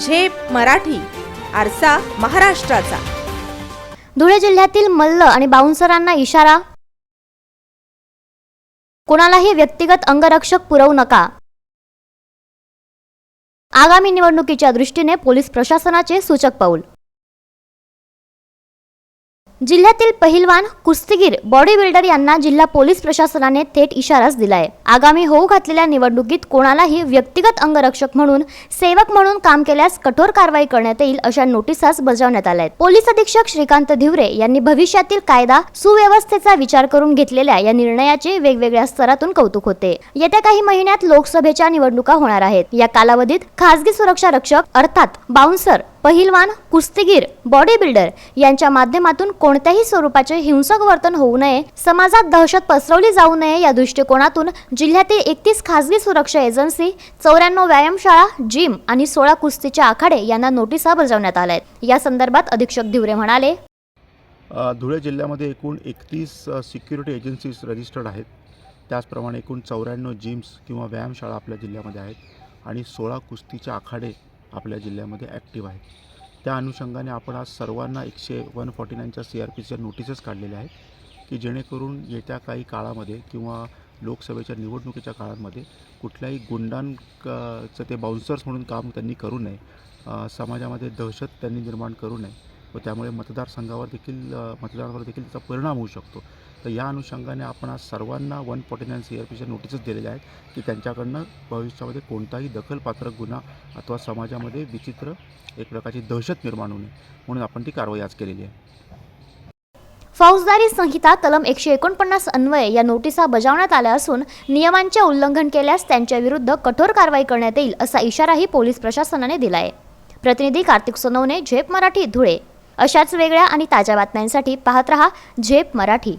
झेप मराठी आरसा महाराष्ट्राचा. धुळे जिल्ह्यातील मल्ल आणि बाउन्सरांना इशारा. कोणालाही व्यक्तिगत अंगरक्षक पुरवू नका. आगामी निवडणुकीच्या दृष्टीने पोलीस प्रशासनाचे सूचक पाऊल. जिल्ह्यातील पहिलवान कुस्तीगीर बॉडी बिल्डर यांना जिल्हा पोलीस प्रशासनाने थेट इशाराच दिलाय. आगामी होऊ घातलेल्या निवडणुकीत कोणालाही व्यक्तिगत अंगरक्षक म्हणून सेवक म्हणून काम केल्यास कठोर कारवाई करण्यात येईल अशा नोटिसास बजावण्यात आल्या. आहेत पोलीस अधीक्षक श्रीकांत धिवरे यांनी भविष्यातील कायदा सुव्यवस्थेचा विचार करून घेतलेल्या या निर्णयाचे वेगवेगळ्या स्तरातून कौतुक होते. येत्या काही महिन्यात लोकसभेच्या निवडणुका होणार आहेत. या कालावधीत खासगी सुरक्षा रक्षक अर्थात बाउन्सर पहिलवान कुस्तीगीर बॉडी बिल्डर यांच्या माध्यमातून कोणत्याही स्वरूपाचे हिंसक वर्तन होऊ नये समाजात दहशत पसरवली जाऊ नये या दृष्टिकोनातून जिल्ह्यातील एकतीस खासगी सुरक्षा एजन्सी चौऱ्याण्णव व्यायामशाळा जिम आणि सोळा कुस्तीचे आखाडे यांना नोटिसा बजावण्यात आल्या आहेत या संदर्भात अधीक्षक धिवरे म्हणाले धुळे जिल्ह्यामध्ये एकूण एकतीस सिक्युरिटी एजन्सीज रजिस्टर्ड आहेत. त्याचप्रमाणे एकूण चौऱ्याण्णव जिम्स किंवा व्यायामशाळा आपल्या जिल्ह्यामध्ये आहेत आणि सोळा कुस्तीचे आखाडे आपल्या जिल्ह्यामध्ये ॲक्टिव्ह आहेत त्या अनुषंगाने आपण आज सर्वांना एकशे वन फॉर्टी नाईनच्या सी आर पीच्या नोटिसेस काढलेल्या आहेत की जेणेकरून येत्या काही काळामध्ये किंवा लोकसभेच्या निवडणुकीच्या काळामध्ये कुठल्याही गुंडांचं ते बाउन्सर्स म्हणून काम त्यांनी करू नये समाजामध्ये दहशत त्यांनी निर्माण करू नये व त्यामुळे मतदारसंघावर देखील मतदारांवर मतदारावर देखील त्याचा परिणाम होऊ शकतो. तर या अनुषंगाने आपण आज सर्वांना one forty nine C R पीच्या नोटिसेस दिलेल्या आहेत की त्यांच्याकडनं भविष्यामध्ये कोणताही दखलपात्र गुन्हा अथवा समाजामध्ये विचित्र एक प्रकारची दहशत निर्माण होऊ नये म्हणून आपण ती कारवाई आज केलेली आहे. फौजदारी संहिता कलम एकशे एकोणपन्नास अन्वये या नोटिसा बजावण्यात आल्या असून नियमांचे उल्लंघन केल्यास त्यांच्या विरुद्ध कठोर कारवाई करण्यात येईल असा इशाराही पोलीस प्रशासनाने दिला आहे प्रतिनिधी कार्तिक सोनवणे झेप मराठी धुळे. अशाच वेगळ्या आणि ताज्या बातम्यांसाठी पाहत रहा झेप मराठी.